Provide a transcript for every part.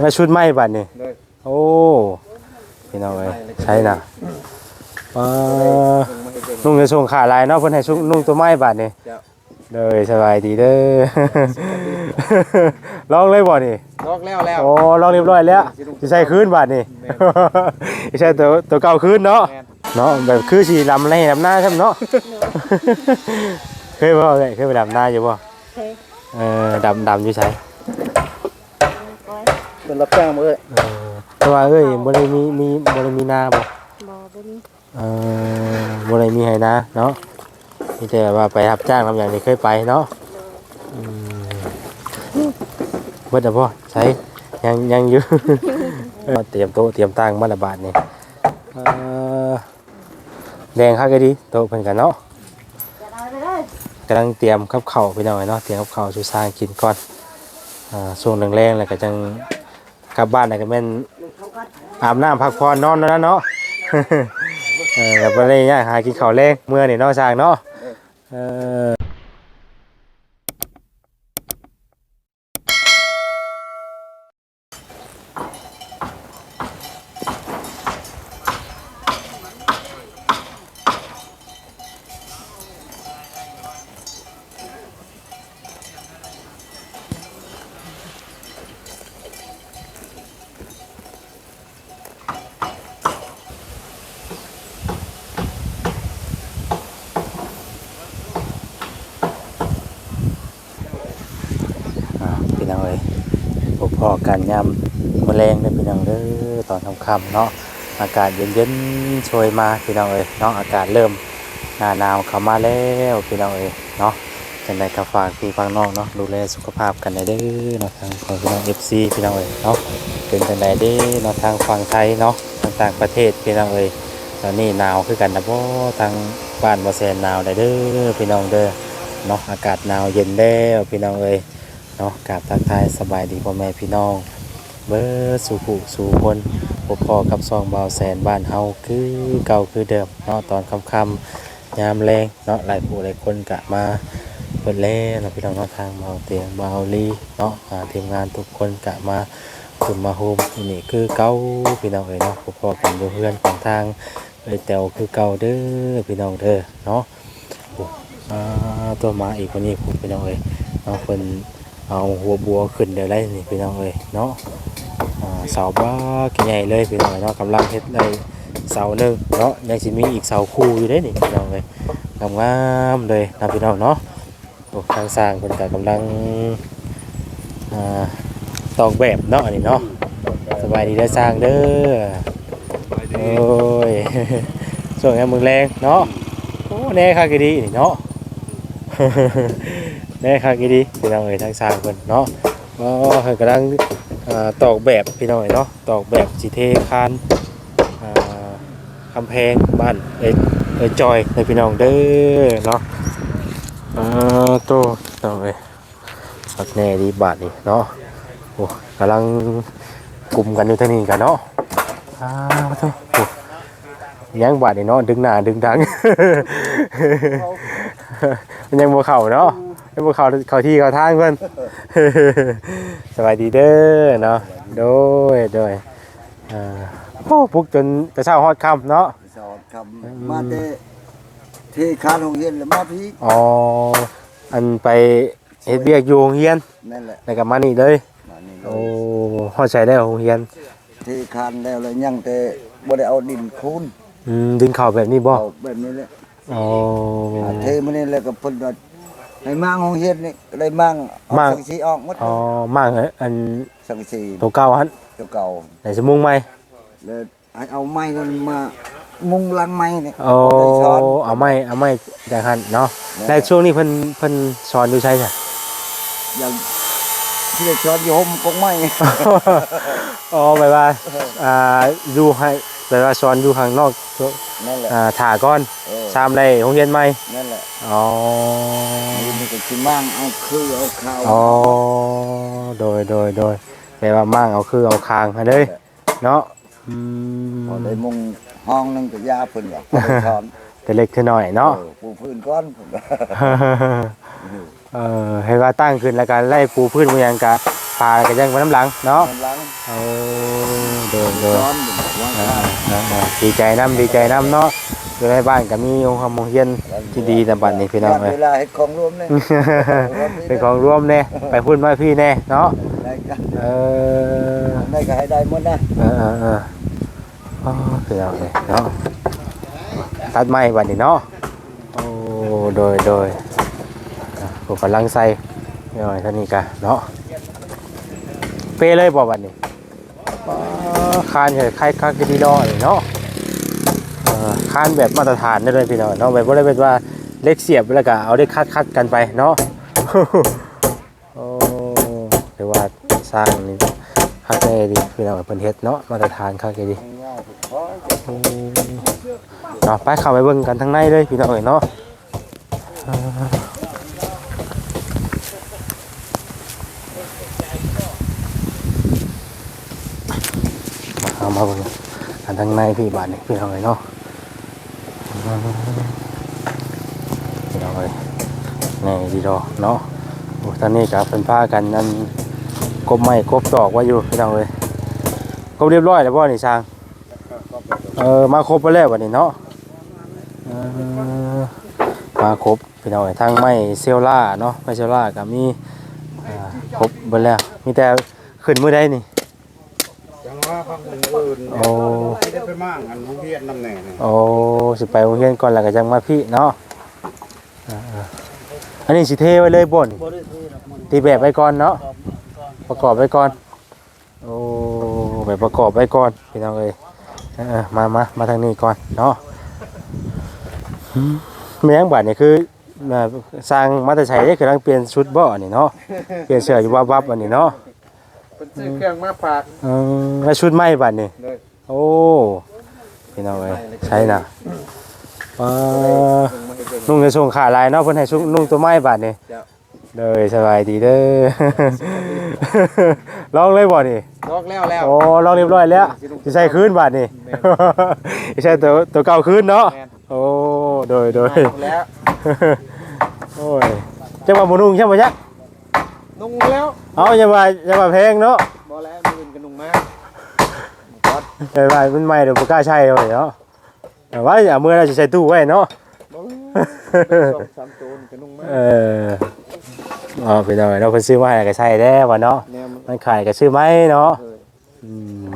แล้วชุดไหม้บัดนี่เลยโอ้พี่น้องเอ้ยใช่น่ะว้าไม่ให้เป็นนุ่งจะส่งขาลายเนาะเพิ่นให้ชุนุ่งตัวไม้บัดนี่เจ้าเลยสบายดีเด้อ ลองเลยบ่นี่ลอกแล้วแล้ว โอ้ลองเรียบร้อยแล้วสิใส่คืนบัดนี่ สิใส่ตัวตัวเก่าคืนเนาะ แม่นเนาะแบบคือสิลำไรลำหน้าใช่ไหมเนาะ เคยบ่เคยเคยไปดำหน้าอยู่บ่เคย เออดำดำอยู่ใช่ก้อย เป็นรับจ้างมาเลยเออแต่ว่าเอ้ยบ่ได้มีมีบ่ได้มีนาบ่บ่บ่มีเออบ่ได้มีให้นาเนาะมีแต่ว่าไปรับจ้างทำอย่างนี้เคยไปเนาะอืมเบิดแล้วบ่ใช่ยังยังอยู่ เออเตรียมโต๊ะเตรียมตั้งมาละบาทนี่เออแดงคักก็ดีโต๊ะเพิ่นกันเนาะ จะเอาไปเลยกำลังเตรียมกับข้าวไปหน่อยเนาะเตรียมกับข้าวสู่สร้างกินก่อนอ่าช่วงแรงๆแล้วก็จัง กลับบ้านแล้วก็แม่นอาบน้ำพักผ่อนนอนแล้วนะเนาะ เออแบบบ่ได้ย่างหากินข้าวแรงเมื่อนี่เนาะสร้างเนาะเอออ่าพี่น้องเอ้ยพบพ่อกัน ยามแมลงเด้พี่น้องเด้อตอนค่ำๆเนาะอากาศเย็นๆช่วยมาพี่น้องเอ้ยเนาะอากาศเริ่มหน้าหนาวเข้ามาแล้วพี่น้องเอ้ยเนาะจังไดก็ฝากพี่ฟังน้องเนาะดูแลสุขภาพกันได้เด้อเนาะทางของพี่น้อง FC พี่น้องเอ้ยเนาะเป็นจังไดเด้อเนาะทางฝั่งไทยเนาะทางต่างประเทศพี่น้องเอ้ยตอนนี้หนาวคือกันนะบ่ทางบ้านบ่แซนหนาวได้เด้อพี่น้องเด้อเนาะอากาศหนาวเย็นแล้วพี่น้องเอ้ย เนาะกราบทักทายสบายดีพ่อแม่พี่น้อง เบอร์สู่ผู้สู่คนพบพอกับซองเบาแสนบ้านเฮาคือเก่าคือเดิมเนาะตอนค่ำยามแรงเนาะหลายผู้หลายคนกะมาเปิดเล่นเนาะพี่น้องเนาะทางเบาเตียงเบาลีเนาะอ่าทีมงานทุกคนกะมาคุมมาโฮมนี่คือเก่าพี่น้องเอ้ยเนาะพบพอกันอยู่เพื่อนของทางเอ้ยแตวคือเก่าเด้อพี่น้องเด้อเนาะตัวมาอีกคนนี้พี่น้องเอ้ยเนาะเพิ่น เอาหัวบัวขึ้นเดี๋ยวได้นี่พี่น้องเอ้ยเนาะเสาบ้าใหญ่เลยพี่น้องเนาะกำลังเฮ็ดได้เสาหนึ่งเนาะยังสิมีอีกเสาคู่อยู่เด้นี่พี่น้องเอ้ยงามเลยนะพี่น้องเนาะโอ้ทางสร้างเพิ่นก็กำลังตอกแบบเนาะนนี้เนาะสบายดีได้สร้างเด้อโอ้ยส่วนงานมือแรงเนาะโอ้แน่ค่ะก็ดีนี่เนาะ แน่ครับกี่ดีพี่น้องเอ๋ยทางสร้างเพิ่นเนาะก็เพิ่นกำลังตอกแบบพี่น้องเอ๋ยเนาะตอกแบบสิเทคานคำแพงบ้านเอ้ยเอ้ยจอยในพี่น้องเด้อเนาะอ่าโตน้องเอ้ยสักแน่ดีบาทนี่เนาะโอ้กำลังกลุ่มกันอยู่ทางนี้กันเนาะอ้าวโตโอ้ยังบาทนี่เนาะดึงหน้าดึงดัง มันยังบัวเข่าเนาะ ยังบัวเข่าเขาที่เขาทางเพื่อนสวัสดีเด้อเนาะโดยโดยอ่าโอ้ปลุกจนจะเช้าฮอดค่ำเนาะสอนคำมาเตที่คานโรงเรียนแล้วมาพี่อ๋ออันไปเฮ็ดเบียกอยู่โรงเรียนนั่นแหละแล้วก็มานี่เลยมานี่เลโอ้ยฮอดใช้ได้โรงเรียนที่คานแล้วเลยยังแต่บ่ได้เอาดินคูนอืมดึงเข่าแบบนี้บ่เอาแบบนี้แหละอ๋ออ่าเทมันนี่แล้วก็เพิ่นว่า ให้มั่งโรงเรียนนี่ก็เลยมั่งเอามั่ง สังสีออกหมดอ๋อมากเลยอันสังสีตัวเก่าหันเก่าไหนสมุงไหมแล้วให้เอาไม้นั้นมามุงหลังไม้นี่โอ้ได้สอนเอาไม้เอาไม้จากหันเนาะแต่ช่วงนี้เพิ่นเพิ่นสอนอยู่ใช่จ้ะ อย่างที่ได้สอนอยู่ห่มกงไม้ อ๋อแบบว่าอ่าอยู่ให้ แบบว่าสอนอยู่ข้างนอกนั่นแหละอ่าถ่าก่อนเออชามได้โรงเรียนใหม่นั่นแหละอ๋อนี่ก็สิมั่งเอาคือเอาข้าวอ๋อโดยโดยโดยแปลว่ามั่งเอาคือเอาคางให้เลยเนาะอืมพอได้มุงห้องนึงก็ยาเพิ่นว่าพอได้สอนแต่เล็กคือน้อยเนาะเออปูพื้นก้อนผมว่าเออให้ว่าตั้งขึ้นแล้วก็ไล่ปูพื้นมายังกะไฟปลาแล้วก็ยังไว้น้ำหลังเนาะกำลังเออเดินเดินร้อนอยู่ ว่าอ่าอ่าดีใจน้ำดีใจน้ำเนาะอยู่ในบ้านก็มีองค์ความมงเฮียนที่ดีแต่บัดนี้พี่น้องเวเอ้ยลาให้ของรวมเลยเป็นของร่วมแน่ไปพูดมาพี่แน่เนาะได้กันเออได้ก็ให้ได้หมดนะเออเออเอออ๋อพี่น้องเอ้ยเนาะตัดไม้บัดนี้เนาะโอ้โดยโดยอะผมกำลังใส่เดี๋ยวท่านี้กันเนาะเปเลยบ่บัดนี้อ๋อ คานใครคักดีดอเลยเนาะคานแบบมาตรฐานได้เลยพี่น้องเนาะแบบบ่ได้เป็นว่าเล็กเสียบแล้วก็เอาได้คัดคัดกันไปเนาะโอ้ถือว่าสร้างนี่คักได้ดีพี่น้องเพิ่นเฮ็ดเนาะมาตรฐานคักได้ดีเนาะไปเข้าไปเบิ่งกันทางในเลยพี่น้องเอ้ยเนาะเอ่อ มาเอามาเบิ่งกันทางในพี่บาดนี่พี่น้องเอ้ยเนาะพี่น้องเอ้ยนี่ดีดอเนาะโอ้ตอนนี้กับเป็นผ้ากันนั่นกบไม้กบตอกไว่าอยู่พี่น้องเอ้ยกบเรียบร้อยแล้วบ่นี่ช่างเออมาครบไปแล้วบัดนี้เนาะมาครบพี่น้องเอ้ยทางไม้เซลล่าเนาะไม้เซลล่ากับมีครบเบิดแล้วมีแต่ขึ้นมือได้นี่ อื่นโอ้ไม่ได้ไปมั่งอันของเพียนน้ำแหน่เนี่ยโอ้สิไปโรงเรียนก่อนแล้วก็จังมาพี่เนาะอ่าๆอันนี้สิเทไว้เลยบ่นตีแบบไว้ก่อนเนาะประกอบไว้ก่อน โอ้แบบประกอบไว้ก่อนพี่น้องเอ้ยเออๆมามามาทางนี้ก่อนเนาะหืมแม่งบาดนี่คืออ่าสร้างมาแต่ใช้ได้คือกำลังเปลี่ยนชุดบ่อันนี้เนาะ เปลี่ยนเสื้ออยู่วับๆอันนี้เนาะ เป็นซื้อเครื่องมาฝากเออแล้วชุดใหม่บาดนี่เลยโอ้พี่น้องเอ้ยใช่น่ะเออลงมาให้เบิ่งนุ่งจะส่งขาลายเนาะเพิ่นให้ชุนุ่งตัวไม้บาดนี่จ้ะเลยสบายดีเด้อ ลองเลยบ่นี่ลอกแล้วแล้ว โอ้ลองเรียบร้อยแล้วสิใส่คืนบาดนี่ สิใส่ตัวตัวเก่าคืนเนาะแม่น โอ้โดยโดยเอาแล้ว โอ้ยจังว่าบ่นุ่งใช่บ่จ๊ะ นุ่งแล้วเอาอย่าว่าอย่าว่าแพงเนาะบ่แล้วมืออื่นก็นุ่งมาก๊อดอย่าว่ามันใหม่เดี๋ยวบ่กล้าใช้เอาเนาะแต่ว่าอย่ามื้อเราสิใส่ตู้ไว้เนาะบ่แล้วสองสามตัวนี่ก็นุ่งมาเอออ๋อพี่น้องเราเพิ่นซื้อมาให้ก็ใช้แล้วว่าเนาะแนวมันมันขายก็ซื้อไหมเนาะเอออืม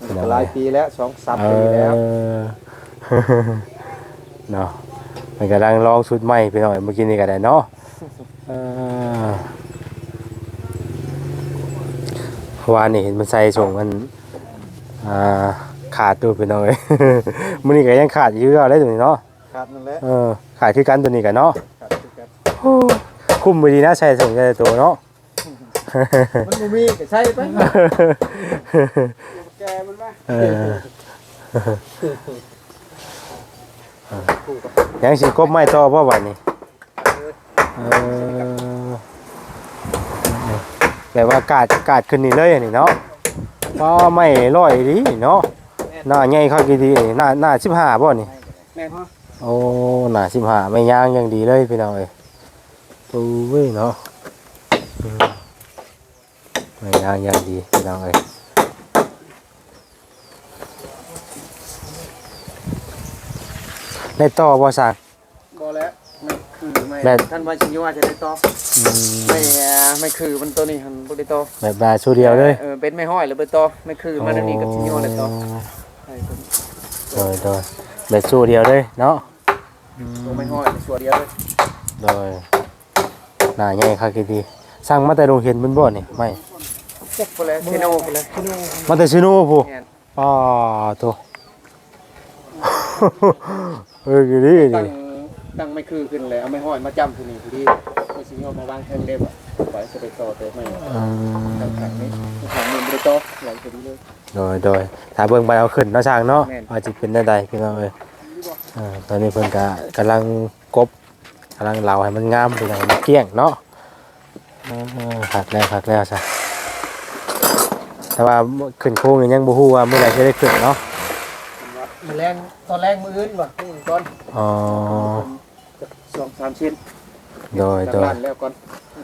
มันก็หลายปีแล้วสองสามเอปีแล้วอเนาะมันกำลังลองชุดใหม่พี่น้องเมื่อกี้นี่ก็ได้เนาะเออเพ ราะวานนี่เห็นมันใส่ส่งมันอ่าขาดตัวพี่น้องเอ้ยมื้อนี้ก็ยังขาดอยู่เอาได้ตัวนี้เนาะขาดนั่นแหละเออขาดคือกันตัวนี้กันเนาะขาดคือกันคุ้มไปดีนะใส่ส่งใจตัวเนาะมันบ่มีก็ใช้ไปแกมันมาเออยังสิกบไม่ต่อบ่วันนี้เออ แบบว่ากาดกาดขึ้นนี่เลยอันนี้เนาะว่าไม่ร้อยดีเนาะหน้าใหญ่เข้ากี่ดีหน้าหน้าสิบห้าบ่นี่แม่นฮะโอ้หน้าสิบห้าไม่ย่างยังดีเลยพี่น้องเอ้ยโอ้ยเนาะอืมไม่ย่างยังดีพี่น้องเอ้ยได้ต่อบ่สั่งบ่แล้วไม่คือไม่แบบท่านว่าชิญว่าจะได้ต่ออืมไม่อ่า ไม่คือมันตัวนี้มันบ่ได้ต่อแบบบาชูเดียวเลยเออเป็นไม่ห้อยหรือเป็นต่อไม่คือมันอันนี้กับชิญว่าได้ต่อใช่ตัวนี้โดยโดยแบบชูเดียวเลยเนาะตัวไม่ห้อยเป็นตัวเดียวเลยโดยหน้าใหญ่คักอีดีสั่งมาแต่โรงเห็นมันบ่นี่ไม่พวกเลยเทโนพวกเลยมาแต่ชิโน่ผู้แม่นอ๋อโตัวเออดีดีตั้งตั้งไม่คือขึ้นเลยเอาไม่ห้อยมาจำที่นี่พอดีไม่ชิญว่ามาวางแทงเล็บอะ ไปจะไปต่อแต่ไม่อืตั้งขังนี้มขังมือไม่ได้ต่อหลังพอดีเลย โดยโดยถ้าเบิ่งไปเอาขึ้นเนาะช่างเนาะแม่น ว่าจะเป็นได้ใดพี่น้องเอ้ยอ่าตอนนี้เพิ่นก็กำลังกบกำลังเหลาให้มันงามพี่น้องมันเกลี้ยงเนาะอ่าคักแล้วคักแล้วซะแต่ว่าขึ้นโค้งนี่ยังบ่ฮู้ว่าเมื่อไหร่จะได้ขึ้นเนาะมือแรงตอนแรกมืออื่นว่ะมืออื่นก่อนอ๋อสองสามชิ้น โดยโดยบ้านแล้วก่อน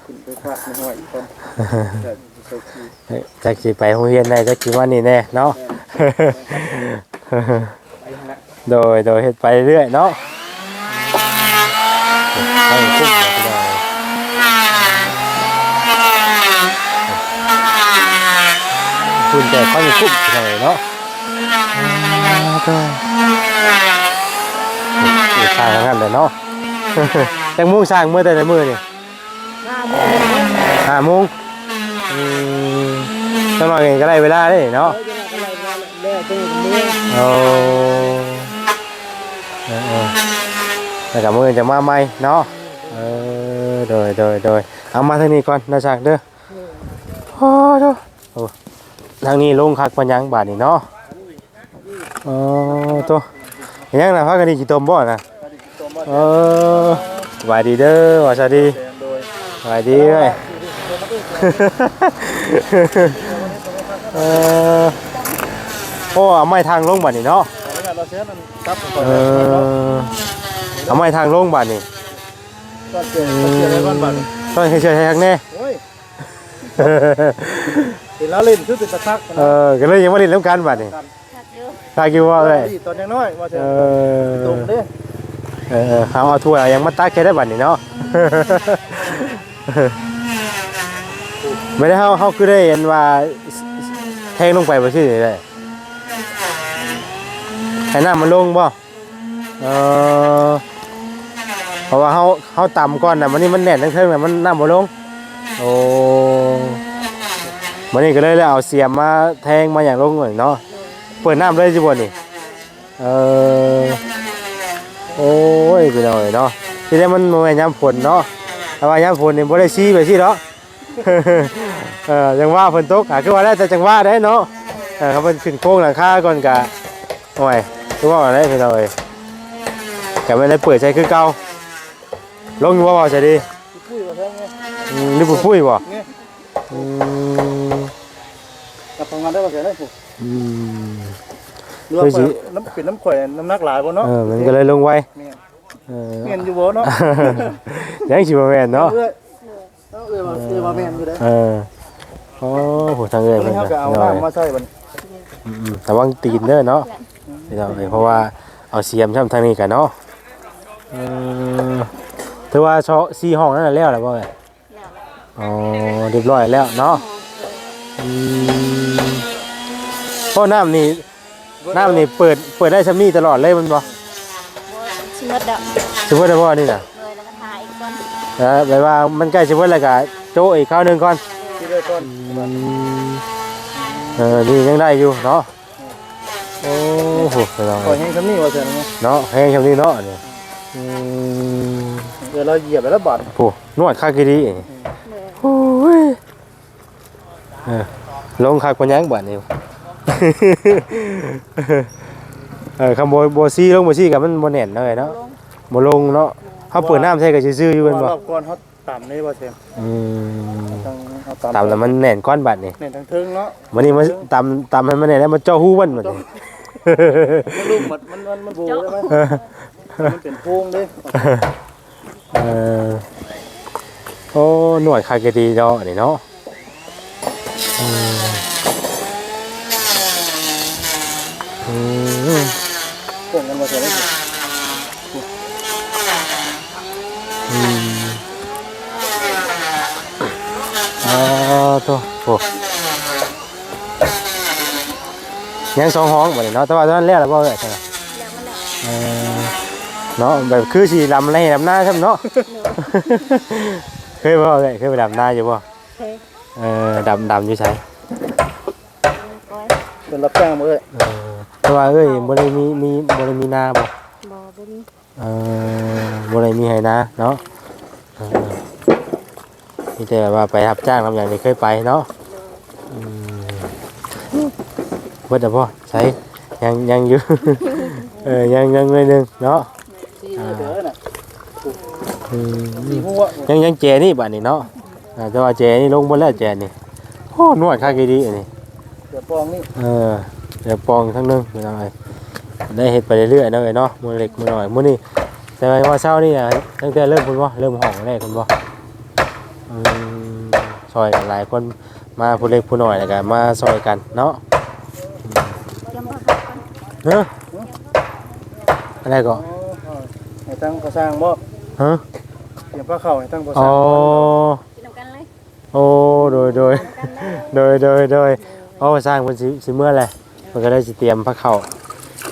ขึ้นไปฟาดไม่ห้อยอีกก่อนแต่เจ้าขี้จักสิไปโรงเรียนได้จักสิว่านี่แน่เนาะไปฮะโดยโดยเฮ็ดไปเรื่อยเนาะให้คุ้มเลยพี่น้องคุณแต่ค่อยคุ้มพี่น้องเนาะก็อีกทางนั้นเลยเนาะ แตงโมงสร้างเมื่อแต่ละมื้อนี่ห้าโมงห้าโมงอืมจังหน่อยก็ได้เวลาได้เนาะแม่ตัวเมียเอาเออเออแล้วกับมือจะมาใหม่เนาะเออโดยโดยโดยเอามาทางนี้ก่อนนะจักเด้อโอ้โหโอ้ทางนี้ลงคักปัญญังบาทนี่เนาะเออตัวเห็นยังนะพักกันดีกี่ตมบ่นะ เออสบายดีเด้อว่าสวัสดีแดงโดยสบายดีเว้ย เออโอ้เอาไม้ทางลงบาทนี่เนาะแล้วเราเสียนั่นครับก่อนเออเอาไม้ทางลงบาทนี่ก็เจอเจออะไรบ้างบ้างต้องให้เชื่อให้ทักแน่ โอ้ยเห็นแล้วเล่นคือเป็นตะทักเออก็เลยยังไม่ได้เล่นกันบาทนี่ชักอยู่ทากิวว่าเลยตอนยังน้อยว่าจะเอตรงอเด้ เออเอาเอาถ้วยเอายังมาตักแค่ได้บาทนี่เนาะ ไม่ได้เฮาเฮาคือได้เห็นว่าแทงลงไปบ่ชื่อได้ให้น้ำมันลงบ่เออเพราะว่าเฮาเฮาต่ำก่อนน่ะมันนี่มันแน่นทั้งเทิงน่ะมันน้ำบ่ลง โอ้มันนี่ก็เลยเลยเอาเสียมมาแทงมาอย่างลงหน่อยเนาะ เปิดน้ำเลยจิบ่นี่เออ โอ้ยพี่น้อยเนาะที่ได้มันโมยามฝนเนาะแต่ว่ายามฝนนี่บ่ได้ซีไปสิเนาะเออจังว่าฝนตกอะคือว่าได้แต่จังว่าได้เนาะเออเขาเพิ่นขึ้นโค้งหลังคาก่อนกะโอ้ยคือว่าได้พี่น้อยกะไม่ได้เปิดใจคือเก่าลงอยู่ว่าบ่ใช่ดิพูดว่าแท้ไงอืมนี่ผู้ปุ้ยบ่เนี่ยอืมกับทำงานได้ว่าแท้ได้ผูกอืม หรือว่าน้ำเป็นน้ำข่อยน้ำหนักหลายบ่เนาะเออมันก็เลยลงไวเนี่ยเออเมียนอยู่บ่เนาะยังสิบ่แม่นเนาะเอ้ยเอ้ยว่าเอ้ยว่าแม่นอยู่เด้เออโอ้โหทางเอ้ยวันเพิ่นี้นเขาก็เอาน้ำมาใส่บัดอืมๆระวังตีนเด้อเนาะพี่น้องเอ้ยเพราะว่าเอาเสียมช่ำทางนี้กันเนาะเออถือว่าเชาะ4ห้องนั่นแหละแล้วล่ะบ่เอ้ยแล้วอ๋อเรียบร้อยแล้วเนาะอืมเพราะน้ำนี่ น้ำนี่เปิดเปิดได้ซำนี้ตลอดเลยมันบ่บ่ชิมดดอกสิเพิ่นได้บ่นี่น่ะเลยแล้วก็ทาอีกก่อนเออแบบว่ามันใกล้สิเพิ่นแล้วก็โจะอีกคราวหนึงก่อนที่ได้ก่อนเออนี่ยังได้อยู่เนาะโอ้โหไปลองข่อยแห้งซำนี้ว่าแท้เนาะเนาะแห้งแค่นี้เนาะนี่อืมเดี๋ยวเราเหยียบไปแล้วบาดโอ้นวดคักกี่ดีเลยโอ้ยเออลงคักกว่ายังบาดนี่ เออคำโบโบซี่ลงโบซี่กับมันโบแน่นเลยเนาะลงโบลงเนาะเขาเปิดน้ำใช่กับซื่อๆอยู่เป็นบ่รอบก่อนเขาต่ำนี่ว่าแท้อืมทางเขาตามแล้วมันแน่นก้อนบาดนี่เนี่ยทางเทิงเนาะวันนี้มันตามตามให้มันแน่นแล้วมันเจ้าหู้วันบัดนี่มันลูกมันมันมันมันโบได้ไหมมันเป็นโพรงเด้เออโอ้หนวดคาเกดีเนาะนี่เนาะอืมอืม เพิ่นกันว่าแท้ได้อืมอ่าตัวโอ้ยังสองห้องบ่นี่เนาะแต่ว่าตอนนั้นแล้วล่ะบ่เอ้ยใช่ไหมแล้วมันแล้วเออเนาะแบบคือสิลำไรลำหน้าใช่ไหมเนาะเคยบ่เอ้ยเคยไปดำหน้าอยู่บ่เคยเออดำดำอยู่ใช่ก้อยเป็นรับจ้างบ่เอ้ยเออ แต่ว่าเอ้ยบ่ได้มีมีบ่ได้มีนาบ่บ่บ่มีเออบ่ได้มีให้นาเนาะเออมีแต่ว่าไปรับจ้างทำอย่างนี้เคยไปเนาะอืมเบิดแล้วบ่ใช้ยังยังอยู่ เออยังยังหน่อยหนึงเนาะที่เด้อน่ะอืม ที่หัวยังยังแจนี่บัดนี้เนาะอ่าแต่ว่าแจนี่ลงบ่แล้วแจนี่โอ้นวดคักอีดีอันนี้เดี๋ยวปองนี่เออ เดี๋ยวปองทั้งนึงไม่ต้องไงได้เห็ดไปเรื่อยๆนะเอ้ยเนาะมือเล็กมือหน่อยมือนี่แต่ว่าเช้านี่นะตั้งแต่เริ่มคุณบ่เริ่มห้องแรกคุณบ่อืมซอยกันหลายคนมาผู้เล็กผู้น้อยแล้วก็มาซอยกันเนาะเตรียมผ้าขาวก่อนเฮ้ออะไรก็ให้ตั้งก่อสร้างบ่ฮะเตรียมผ้าเข้าให้ตั้งก่อสอ๋ร้าองกินน้ำกันเลยโอ้โดยโดยกันเลยโดยโดยโดยเอาไปสร้างเพิ่นสิสิเมื่อไร มันก็ได้สิเตรียมพระเข้า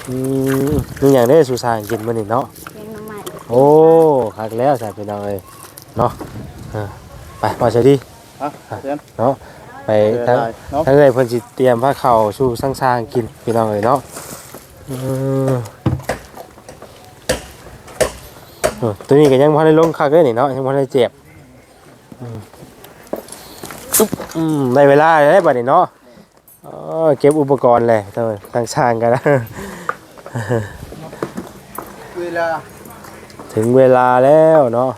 อืมนี่อย่างได้สู่สร้างกินมื้อนี้เนาะ เลี้ยงน้ำใหม่โอ้คักแล้วสายพี่น้องเอ้ยเนาะเออไปพอจะดีอะเตรียมเนาะไปเดี๋ยวทั้งได้เนาะทั้งเอ้ยเพิ่นสิเตรียมพระเข้าสู่สร้างๆกินพี่น้องเอ้ยเนาะเออเออตัวนี้ก็ยังบ่ทันได้ลงคักเลยนี่เนาะยังบ่ทันได้เจ็บอืมอึ๊บอืมได้เวลาแล้วบัดนี้เนาะเออเก็บอุปกรณ์เลยเจ้าทางช่างกันนะเวลา ถึงเวลาแล้วเนาะ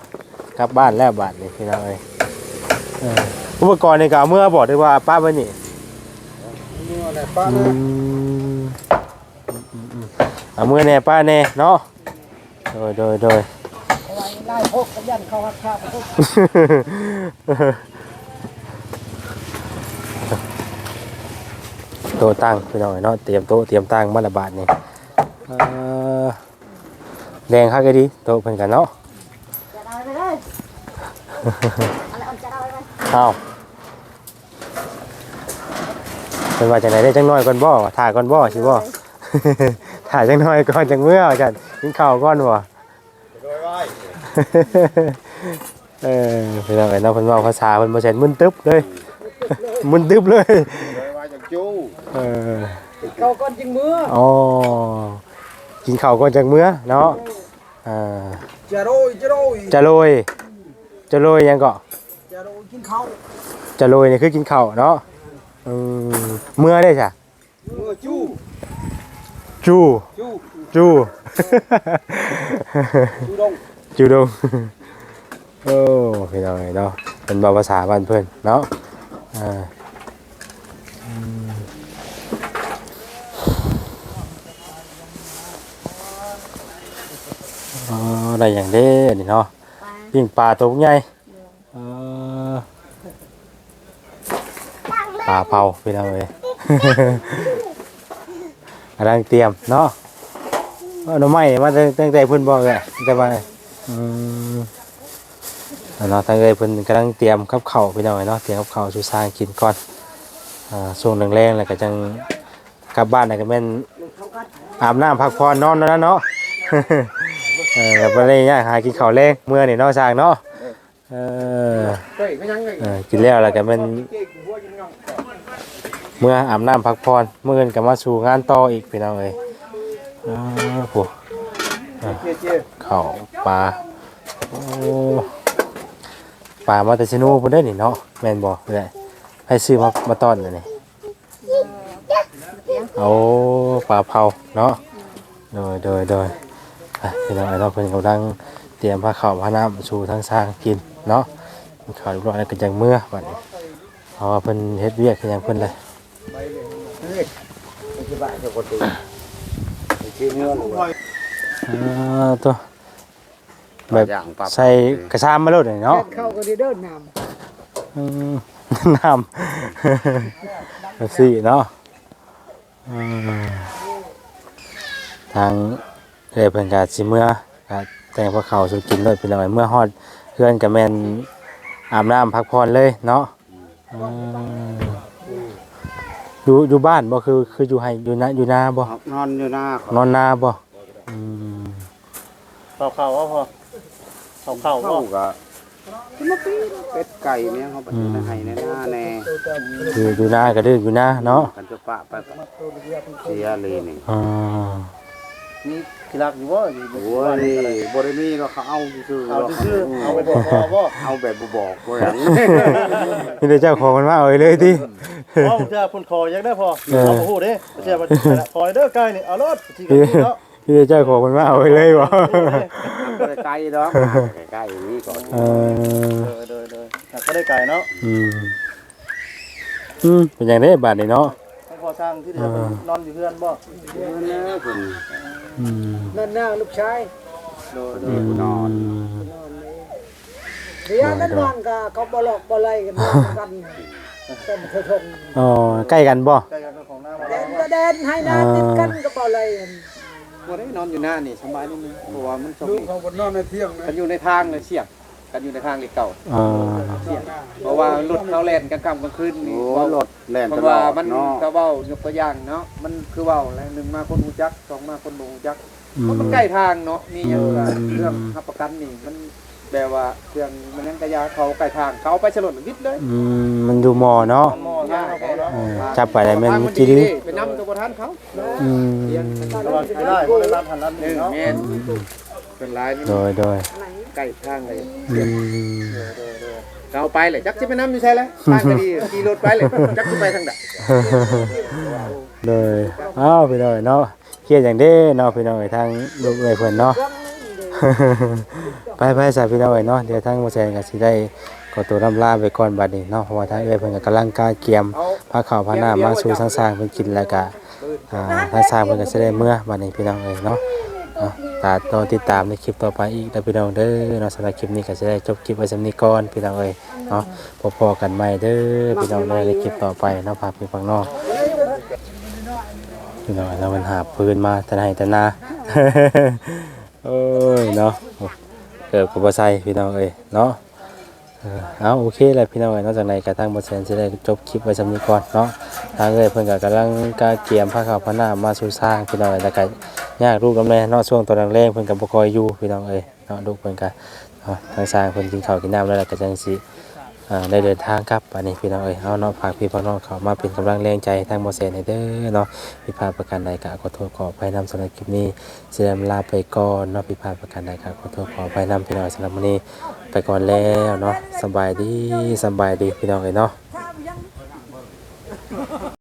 กลับบ้านแล้วบัดนี้พี่น้องเอ้ยเอออุปกรณ์ในกเอาเมื่อบอกได้ว่าป้าไว้นี่นี่อะไรป้าอืนะมอืมอืมเอาเมื่อแน่ป้าแน่เนาะโดยโดยโดยไล่พกขยันเข้าหักข้าวพก โต๊ะตั้งพี่น้องเอ้ยเนาะเตรียมโต๊ะเตรียมตั้งมาละบาทนี่เอ่อแดงคักก็ดีโต๊ะเพิ่นกันเนาะจะเอาไปเลยอะไรอ่อนจะเอาไปเลยอ้าวเป็นว่าจังไหนได้จังน้อยก่อนบ่ถ่ายก่อนบ่สิบ่ถ่ายจังน้อยก่อนจังเมื่อว่าจันกินข้าวก่อนบ่เออพี่น้องเอ้ยเนาะเพิ่นเว้าภาษาเพิ่นบ่ใช่มึนตึ๊บเลยมึนตึ๊บเลยว่าจากจู้ เออเข้าก่อนจึงมืออ๋อกินข้าวก่อนจังเมื่อเนาะอ่าจะโรยจะโรยจะโรยจะโรยหยังก็จะโรยกินข้าวจะโรยนี่คือกินข้าวเนาะอืมเมื่อได้จ้ะมือจู้จูจู้จูจู้ดงจูดงโอ้พี่น้องเอ้ยเนาะเป็นบาภาษาบ้านเพื่อนเนาะอ่า ได้อย่างเด้อันนี้เนาะปลาปิ้งปลาตัวใหญ่เออปลาเผาพี่น้องเอ้ย กำลังเตรียมเนาะเอาหน่อไม้มาตั้งตั้งแต่เพิ่นบอกเลยจะมาอืมเอาเนาะตั้งแต่เพิ่นกำลังเตรียมกับข้าวพี่น้องเอ้ยเนาะเตรียมกับข้าวสู่สร้างกินก่อนอ่าช่วงแรงๆแล้วก็จังกลับบ้านแล้วก็แม่นอาบน้ำพักผ่อนนอนแล้วนะเนาะ เออกับอะไรเนี่ยหากินข้าวแรงเมื่อนี่เนาะสร้างเนาะเออเฮ้ยก็ยังไงเออกินแล้วแล้วก็แม่นเก่งหัวกินงังเมื่ออาบน้ำพักผ่อนเมื่อกันก็มาสู่งานต่ออีกพี่น้องเอ้ยอ้าวโหเจี๊ยเจี๊ยข้าวปลาโอ้ปลามาแต่ชิโนูพุ่นได้อนี่เนาะแม่นบ่เลยให้ซื้อมามาต้อนเลยนี่เอาปลาเผาเนาะโดยโดยโดยอะ พี่น้องไอ้เราะเพิ่นกำลังเตรียมผ้าข้าวผ้าน้ำสู่ทางสร้างกินเนาะมีข้าวเรียบร้อยแล้วก็จังเมื่อบัดนี้เพราะว่าเพิ่นเฮ็ดเวียกคือหยังเพิ่นเลยเฮ้ยไม่ใช่บ้านเจ้าคนตีไม่ใช่เนื้อหนูอ่าตัวแบบอย่างปรับใส่กระชามมาโลดหน่อยเนาะเข้าก็ได้เดินน้อืมน้ำแบบสี่เนาะอืมทาง เรือเพิ่นกาสิเมื่อก็แต่งพวกเขาสู่กินเลยเป็นหน่อยเมื่อฮอดเพื่อนกับแมนอาบน้ำพักผ่อนเลยเนาะอืมอยู่อยู่บ้านบ่คือคืออยู่ให้อยู่นาอยู่นาบ่นอนอยู่หน้านอนนาบ่อืมำเข้าเข้าว่าพอเข้าเข้าเข้าว่าก็เป็ดไก่เนี่ยเขาไปอยู่ในไห้ในหน้าแน่อยู่อยู่นาก็ดื้ออยู่นาเนาะ กันจะปะไปเสียเลยนี่ อ่า มีกีฬาอยู่ว่าอยู่โอ้ยบริมีเราเขาเอาซื่อๆเอาซื่อๆเอาไปบอกพ่อว่าเอาแบบบ่บอกบ่หยังนี่ได้เจ้าของมันมาเอาไปเลยที่พ่อผมจะพุ่นคอยังได้พอเออ เอาผู้เด้เสียมันคอยเด้อไกลนี่เอารถที่กันเนาะนี่ได้เจ้าของมันมาเอาไปเลยวะไกลๆดอกใกล้ๆอย่างนี้ก่อนเออเออเด้อเด้อก็ได้ไก่เนาะอืมอืมเป็นอย่างนี้บาทนี่เนาะให้พอสร้างที่เดียวนอนอยู่เพื่อนบ่เออนะคุณ อืมนั่นน่ะลูกชายโดยเออนอนอืมเดี๋ยวนั้นนอนก็เขาบลอกบอไลกันนอนกันอ๋อใกล้กันบ่ใกล้กันกับของหน้ามาแดนก็แดนให้นะติดกันก็บ่เลยบ่ได้นอนอยู่หน้านี่สบายนิดนึงเพราะว่ามันชมลูกเขาบนนอนในเที่ยงนะกันอยู่ในทางเลยเสี่ยง กันอยู่ในทางเลยเก่าอ๋อเสี่ยงเพราะว่ารถเขาแล่นกลางค่ำกลางคืนนี่โอ้เว้ารถแล่นเพตราะลว่าอดมันเนาะก็เว้ายกตัวอย่างเนาะมันคือเว้าแหละหนึ่งมาคนรู้จักสองมาคนบ่รู้จัก อืเพราะมมันใกล้ทางเนาะ มีอย่างว่าอืม เรื่องรับประกันนี่ มันแบบว่าเครื่องมันยังกระยาเขาใกล้ทาง เขาเอาไปฉลดวิทย์เลยอืมมันอยู่มอเนาะ มอง่ายเลยเออจับไปได้แม่นทางมันจิดีริดิไปนำตัวประธานเขาอืมเรียนตลอดไปได้บ่ได้รับหันรับหนึ่นี่งเนาะแม่น เป็นลายนี่โดยโดยใกล้ทางเลยอืมเราไปเลยจักสิไปนำอยู่ใช่แล้วทางก็ดีขี่รถไปเลยจักสิไปทางใดโดยอ้าวพี่น้อยเนาะเครียดอย่างเด้เนาะพี่น้อยทางลูกเอ้ยเพิ่นเนาะไปไปสายพี่น้อยเนาะเดี๋ยวทางบ่แซงก็สิได้ขอตัวร่ำลาไปก่อนบัดนี้เนาะเพราะว่าทางเอ้ยเพิ่นก็กำลังกาเกียมเอาพาข้าวพาน้ำมาสู่ทางสร้างเพิ่นกินแล้วก็อ่าทางสร้างเพิ่นก็สิได้เมื่อบัดนี้พี่น้องเอ้ยเนาะ เนาะตาต่อติดตามในคลิปต่อไปอีกเด้อพี่น้องเด้อเนาะสำหรับคลิปนี้ก็สิได้จบคลิปไว้สำนี้ก่อนพี่น้องเอ้ยเนาะพบๆกันใหม่เด้อพี่น้องเด้อในคลิปต่อไปเนาะฝาพี่ฟังนาะพี่น้องเรามันหาปืนมาแต่ไหนแต่นาโอ้ยเนาะเกิดกับบ่ใส่พี่น้องเอ้ยเนาะเอาโอเคแหละพี่น้องเอ้ยนอกจากในกระทั่งบทเรียนจะได้จบคลิปไว้สำนี้ก่อนเนาะทางเอ้ยเพิ่อนก็กำลังการเตรียมผ้าขาวผ้าหน้ามาสู่สร้างพี่น้องเอ้ยแล้วก็ ยากลูกกำแน่นาะช่วงตอนแรกเพิ่นก็บ่ค่อยอยู่พี่น้องเอ้ยเนาะลูกเพิ่นก็เนทางสร้างเพิ่นกินข้าวกินน้ำแล้วแล้วก็จังสิได้เดินทางกลับอันนี้พี่น้องเอ้ยเอาเนาะฝากพี่ฝากน้องเขามาเป็นกำลังแรงใจทางบ่เสียในเด้อเนาะผิพาประการใดก็ขอโทษขอภัยนำสำหรับคลิปนี้สิได้ลาไปก่อนเนาะผิพาประการใดก็ขอโทษขอภัยนำพี่น้องสำหรับมื้อนี้ไปก่อนแล้วเนาะสบายดีสบายดีพี่น้องเอ้ยเนาะ